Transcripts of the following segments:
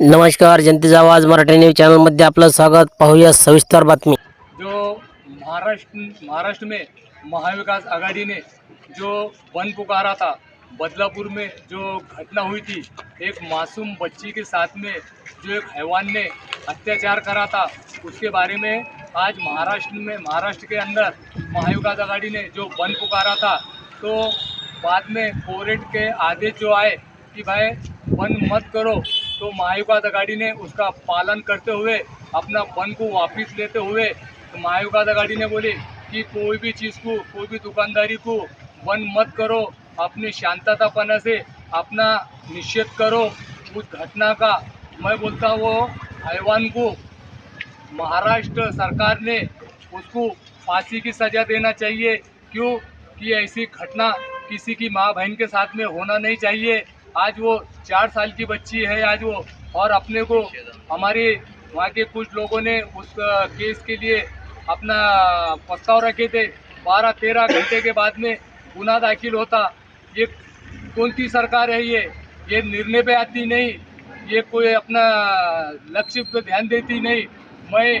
नमस्कार, जनतेचा आवाज़ मराठी न्यूज़ चॅनलमध्ये आपलं स्वागत. पाहूया सविस्तर बातमी. जो महाराष्ट्र महाराष्ट्र में महाविकास आघाड़ी ने जो बंद पुकारा था, बदलापुर में जो घटना हुई थी, एक मासूम बच्ची के साथ में जो एक हैवान ने अत्याचार करा था, उसके बारे में आज महाराष्ट्र में, महाराष्ट्र के अंदर महाविकास आघाड़ी ने जो बंद पुकारा था तो बाद में कोर्ट के आदेश जो आए कि भाई बंद मत करो तो महाविकास आघाड़ी ने उसका पालन करते हुए अपना बंद को वापस लेते हुए तो महाविकास आघाड़ी ने बोली कि कोई भी चीज़ को, कोई भी दुकानदारी को बंद मत करो, अपनी शांततापना से अपना निषेध करो। उस घटना का मैं बोलता वो हैवान को महाराष्ट्र सरकार ने उसको फांसी की सज़ा देना चाहिए। क्यों? कि ऐसी घटना किसी की माँ बहन के साथ में होना नहीं चाहिए। आज वो चार साल की बच्ची है, आज वो और अपने को हमारे वहाँ के कुछ लोगों ने उस केस के लिए अपना प्रस्ताव रखे थे। बारह तेरह घंटे के बाद में गुना दाखिल होता। ये कौन सी सरकार है ये? ये निर्णय पे आती नहीं। ये कोई अपना लक्ष्य पे ध्यान देती नहीं। मैं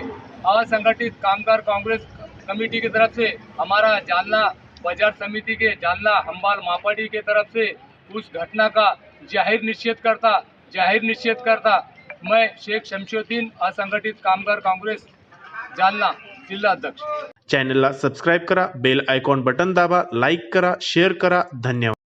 असंगठित कामगार कांग्रेस कमेटी की तरफ़ से, हमारा जालना बाज़ार समिति के जालना हम्बाल मापाडी के तरफ़ से उस घटना का ज़ाहिर निषेध करता, ज़ाहिर निश्चित करता मैं शेख शमशुद्दीन असंगठित कामगार कांग्रेस, जालना जिला अध्यक्ष। चॅनलला सब्सक्राइब करा, बेल आईकॉन बटन दाबा, लाइक करा, शेयर करा, धन्यवाद।